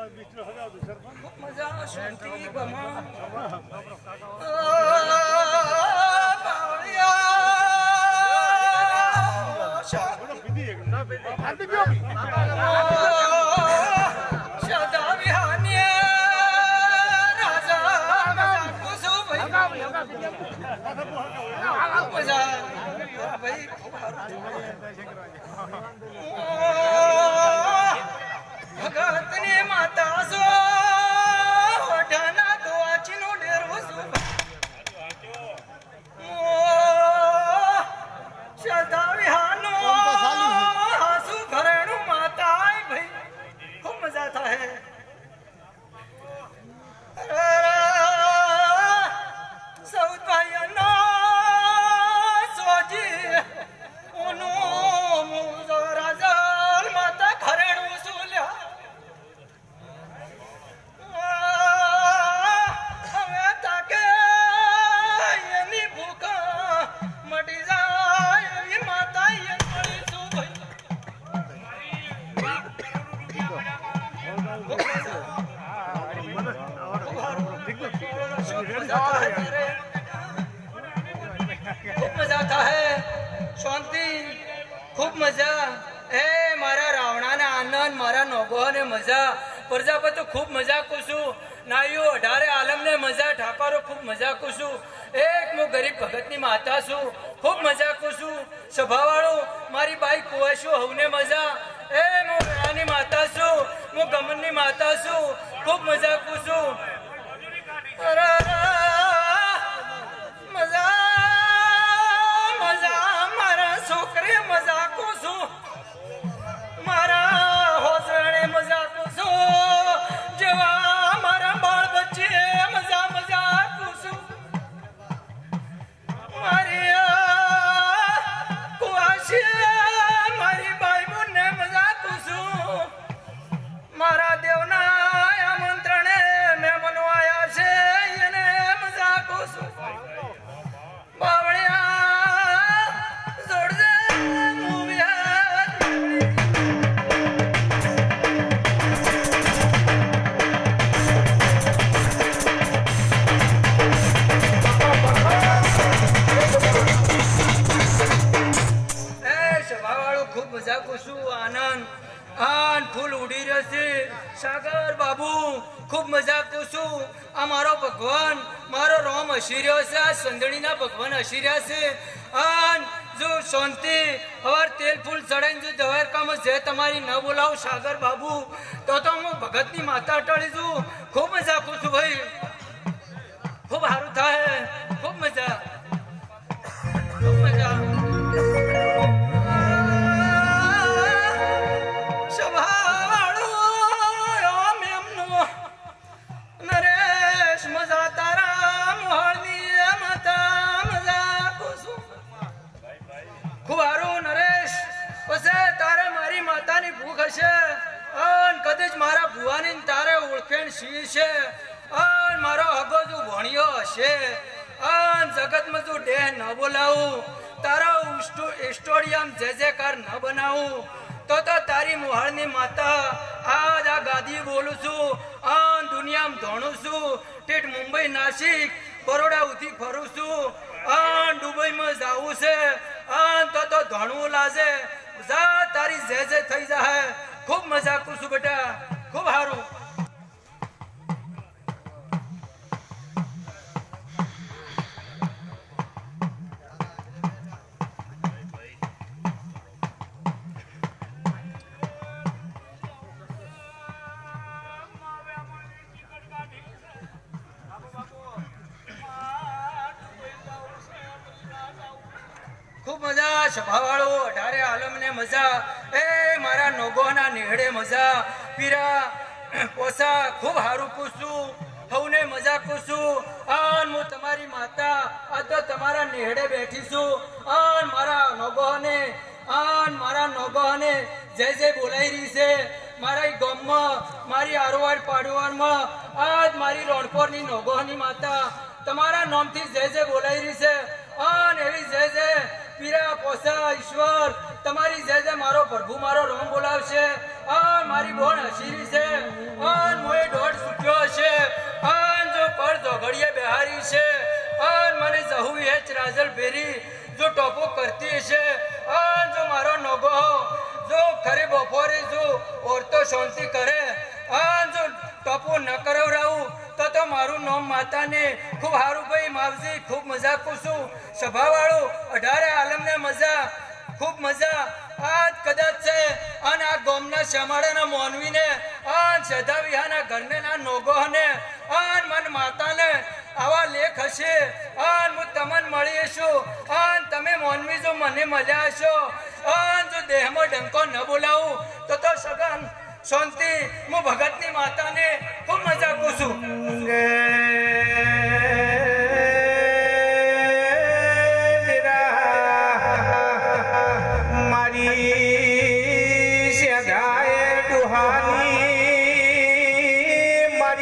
મજા શાંતિ ગમા બાવળિયા સદા વિહાનીએ રાજા મજા કુસુ ભાઈ મજા ભાઈ ભગતની માતા સો મજા. એ મારા રાવણાના આનંદ, મારા નોગોને મજા. પ્રજાપત ખૂબ મજા કુશું નાયુ અઢારે આલમને મજા ઠાકોરો ખૂબ મજા કુશું એક હું ગરીબ ભગતની માતા છું. ખૂબ મજા કુશું સભાવાળું મારી બાઈ કુવાશું હવને મજા? એ હું રાની માતા છું. હું ગમનની માતા છું. ખૂબ મજા કુશું કુવાશી આનંદ. આન ફૂલ ઉડી રહ્યો છે સાગર બાબુ, ખૂબ મજા કુશું આ મારો ભગવાન, મારો રોમ હસી રહ્યો છે. આ સંદડીના ભગવાન હસી રહ્યા છે. આન, જો શાંતિ, હવાર તેલ ફૂલ ચડાઈને જો દ્વારકામાં જે તમારી ન બોલાવું સાગર બાબુ, તો તો હું ભગતની માતા અટાળી છું. ખૂબ મજા કુશું ભાઈ. છે. અન મારો હગો ભણ્યો હશે. અન જગતમાં જો ડેહ ન બોલાવું. તારો સ્ટોડિયમ જે જે કાર ન બનાવું. તો તો તારી મોહાળની માતા આજ આ ગાદી બોલું છું. અન દુનિયામાં ધોણું છું. ટેટ મુંબઈ નાસિક બરોડા ઉધી ફરું છું. અન દુબઈમાં જાવું છે. અન તો તો ધોણવું લાગે જા તારી જે જે થઈ જાય ખૂબ મજા કરું છું બેટા. ખૂબ સારું સભાવાળો, અઢારે આલમને મજા. એ મારા નોગોના નેહડે મજા. પીરા પોસા ખૂબ હારું પૂછું. હવને મજા પૂછું આન હું તમારી માતા, આ તો તમારા નેહડે બેઠી છું આન મારા નોગોને, આન મારા નોગોને જય જય બોલાઈ રહી છે મારા ગામમાં, મારી આરોવાડ પાડવાડમાં આજ મારી રણપોરની નોગોની માતા, તમારા નામથી જય જય બોલાઈ રહી છે પોસા ઈશ્વર, તમારી જય જય મારો પ્રભુ, મારો રોમ બોલાવશે. આ મારી બોન હસીરી છે. આ મોય દોઢ સુખ્યો છે આ જો પર ઝઘડીએ બેહારી છે. આ મને જહુ એ ચરાજલ રાજલ ભેરી જો ટોપો કરતી છે આ જો મારો નોગો જો ખરે બપોરે જો ઓરતો શાંતિ કરે. આ જો ટોપો ન કરાવરાવું તો મારું નામ માતાને ખૂબ હારું ભાઈ, માવજી, ખૂબ મજા કુશું સભાવાળું, અઢારે આલમને મજા. ખૂબ મજા. આ કદાચ છે. અને આ ગોમના શ્યામાળાના મોનવીને આન શ્રદ્ધા વિહાના ઘરને ના નોગોને અન મન માતાને. આવા લેખ હશે. આન હું તમને મળી છું આન તમે મોનવી જો મને મળ્યા છો આન જો દેહમાં ડંકો ન બોલાવું. તો તો સગન, શાંતિ, હું ભગતની માતાને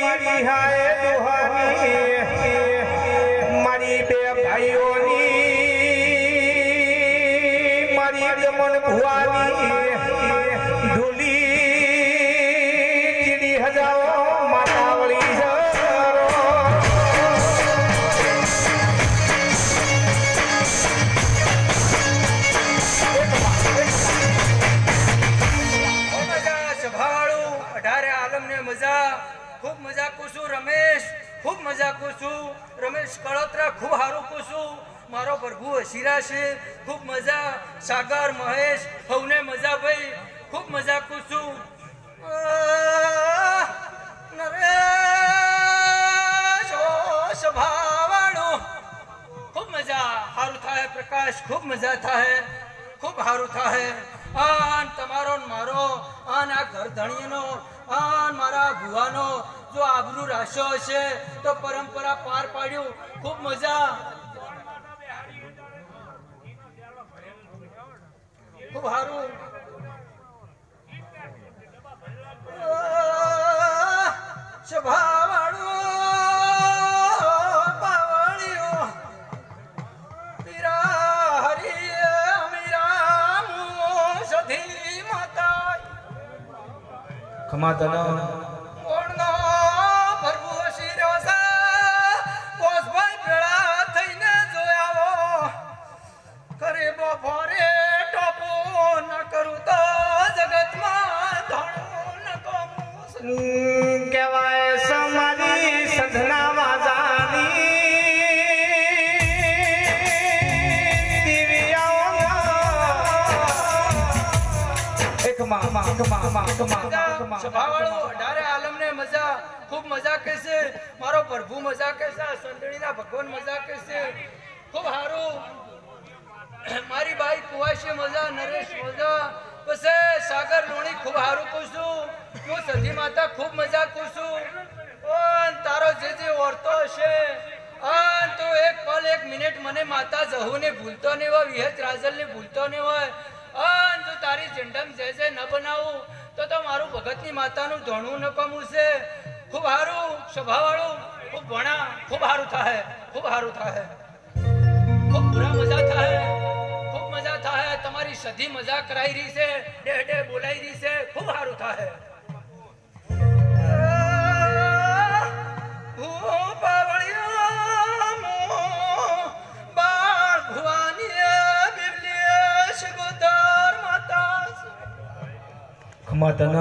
મારી વિહાએ દુહાની મારી બે ભાઈઓની મારી મન ભુવાની હારું કુશું મારો પ્રભુ હસીરા છે. ખૂબ મજા. સાગર, મહેશ, સૌને મજા ભાઈ. ખૂબ મજા કુશું ખૂબ મજા. સારું થાય પ્રકાશ. ખૂબ મજા થાય ખૂબ સારું થાય આન તમારો મારો. આન આ ઘર ધણીનો આન મારા ભુવાનો. જો આબરૂ રાખ્યો હશે તો પરંપરા પાર પાડ્યું. ખૂબ મજા. ખૂબ સારું. સભાવાળું પાવળિયો મીરા હરિએ મીરા મું સધી માતા સભાવાળો, અઢારે મજા, ખૂબ મજા કહેશે. મારો પ્રભુ મજા કહેશે સંતળીના ભગવાન મજા કહેશે. ખૂબ સારું મારી બાઈ કુવાશી મજા, નરેશ મજા. પછી સાગર લોણી, ખૂબ સારું કુશું હું સધી માતા ખૂબ મજા કુશું ઓન, તારો જે જે ઓરતો હશે. તો એક પલ, એક મિનિટ મને માતા જહુને ભૂલતો નહીં હોય, વિહત ભૂલતો નહીં હોય. આન જો તારી ઝંડમ જે જે ન બનાવું, તો તો મારું ભગતની માતાનું ધોણું ન કમું છે. ખૂબ સારું સ્વભાવવાળું, ખૂબ ભણા, ખૂબ સારું થાય ખૂબ સારું થાય ખૂબ બુરા મજા થાય ખૂબ મજા થાય તમારી સધી મજા કરાઈ રહી છે, ડે ડે બોલાઈ રહી છે, ખૂબ સારું થાય 妈的呢